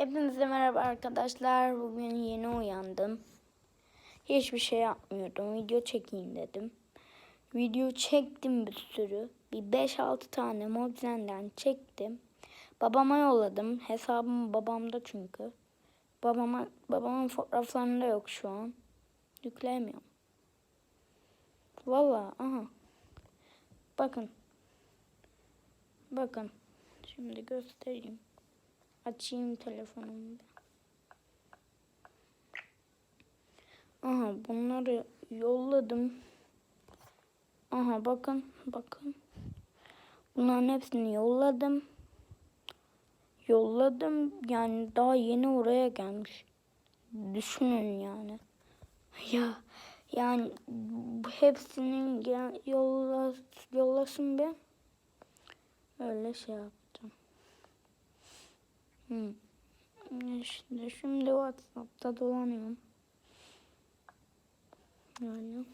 Hepinize merhaba arkadaşlar. Bugün yeni uyandım. Hiçbir şey yapmıyordum. Video çekeyim dedim. Video çektim bir sürü. Bir 5-6 tane Mobizen'den çektim. Babama yolladım. Hesabım babamda çünkü. Babama babamın fotoğraflarında yok şu an. Yükleyemiyorum. Vallahi aha. Bakın. Bakın. Şimdi göstereyim. Açayım telefonumu. Aha bunları yolladım. Aha bakın bakın. Bunların hepsini yolladım. Yolladım yani daha yeni oraya gelmiş. Düşünün yani. Ya yani hepsinin gel- yolla, yollasın be. Öyle şey yaptım. Hı. İşte şimdi WhatsApp'ta dolanıyorum. Öyle.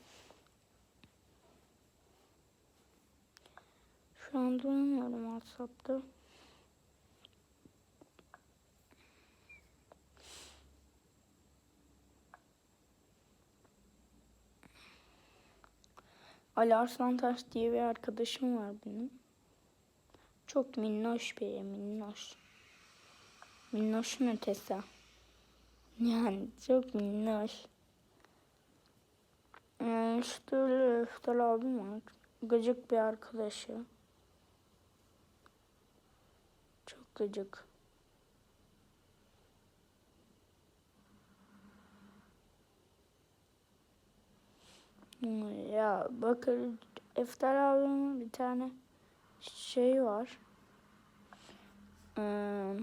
Şu an dolanıyorum WhatsApp'ta. Ali Arslantaş diye bir arkadaşım var benim. Çok minnoş biri, minnoş. Minnoşun ötesi. Yani çok minnoş. Ee, işte öyle Öftel abim var. Gıcık bir arkadaşı. Çok gıcık. Ya bakın Eftar abimin bir tane şey var. Ee,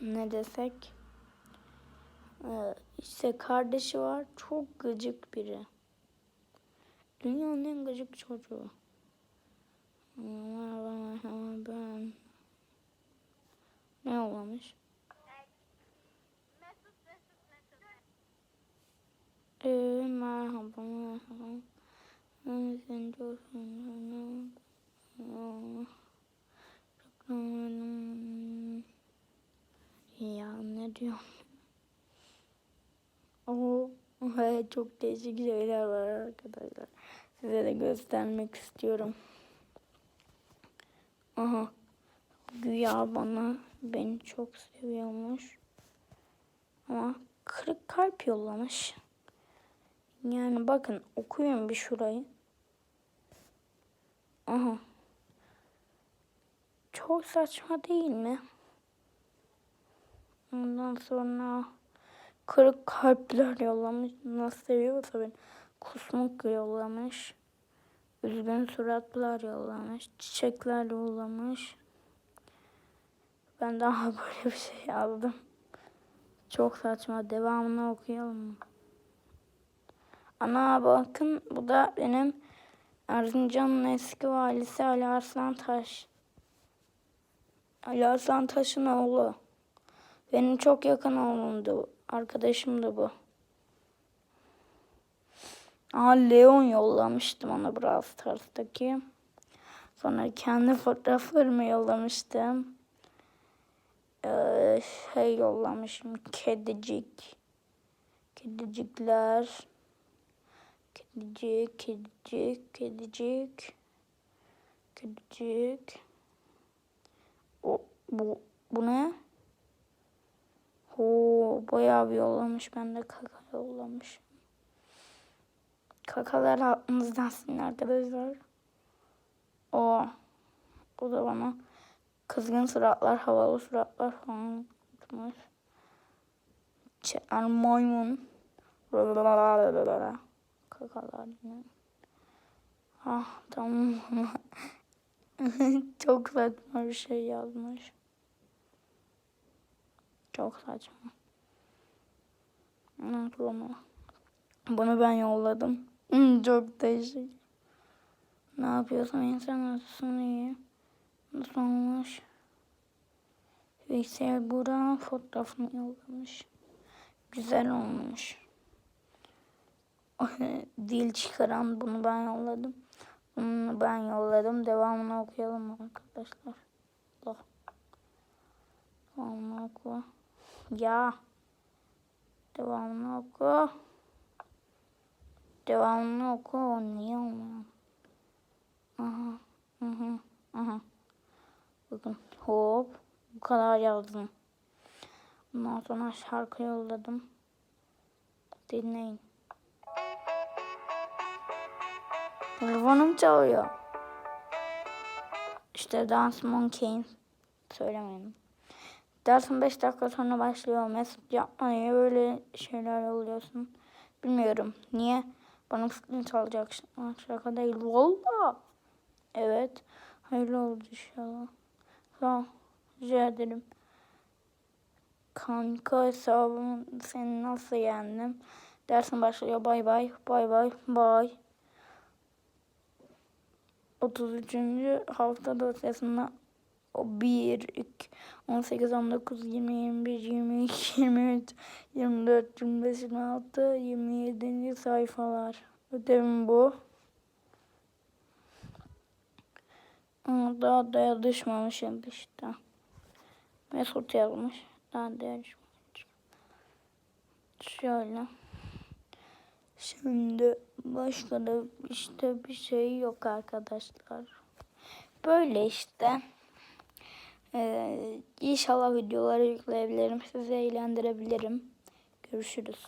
ne desek? Ee, işte kardeşi var. Çok gıcık biri. Dünyanın en gıcık çocuğu. Ben. Ne olmuş? Ee, merhaba merhaba. Ben seni çok seviyorum. Ya ne diyor? Oo, evet, çok değişik şeyler var arkadaşlar. Size de göstermek istiyorum. Aha. Güya bana beni çok seviyormuş. Ama kırık kalp yollamış. Yani bakın okuyun bir şurayı. Aha. Çok saçma değil mi? Ondan sonra kırık kalpler yollamış. Nasıl seviyorsa beni. Kusmuk yollamış. Üzgün suratlar yollamış. Çiçekler yollamış. Ben daha böyle bir şey yazdım. Çok saçma. Devamını okuyalım? Ana bakın bu da benim Erzincan'ın eski valisi Ali Arslan Taş. Ali Arslan Taş'ın oğlu. Benim çok yakın oğlumdu. Arkadaşımdı bu. Aa Leon yollamıştım ona Brawl Stars'taki. Sonra kendi fotoğraflarımı yollamıştım. Ee, şey yollamışım. Kedicik. Kedicikler. Kedicik, kedicik, kedicik. Kedicik. O, bu, bu ne? Oo, bayağı bir yollamış. Ben de kaka yollamış. Kakalar aklınızdan silin arkadaşlar. O, o da bana kızgın suratlar, havalı suratlar falan atmış. Çeler maymun. Kakalar yine. Ah tamam. Çok saçma bir şey yazmış. Çok saçma. Evet, bunu. Ben yolladım. Hmm, Çok değişik. Ne yapıyorsun insan nasılsın iyi? Nasıl olmuş? Veysel Burak'ın fotoğrafını yollamış. Güzel olmuş. Dil çıkaran bunu ben yolladım. Bunu ben yolladım. Devamını okuyalım arkadaşlar. Devamını oku. Ya. Devamını oku. Devamını oku. Niye olmuyor? Aha. Aha. Aha. Bakın hop. Bu kadar yazdım. Ondan sonra şarkı yolladım. Dinleyin. Telefonum çalıyor. İşte Dance Monkey. Söylemedim. Dersin 5 dakika sonra başlıyor. Mesut yapma niye böyle şeyler oluyorsun? Bilmiyorum. Niye? Bana fikrini çalacak. Şaka değil. Valla. Evet. Hayırlı oldu inşallah. Ol. Rica ederim. Kanka hesabımı seni nasıl yendim? Dersin başlıyor. Bay bay. Bay bay. Bay. 33. hafta dosyasında 1, 2, 18, 19, 20, 21, 22, 23, 24, 25, 26, 27. sayfalar. Ödevim bu. Ama daha da yazışmamışım işte. Mesut yazmış. Daha da yazışmamışım. Şöyle. Şimdi başka da işte bir şey yok arkadaşlar. Böyle işte. Ee, inşallah videoları yükleyebilirim. Sizi eğlendirebilirim. Görüşürüz.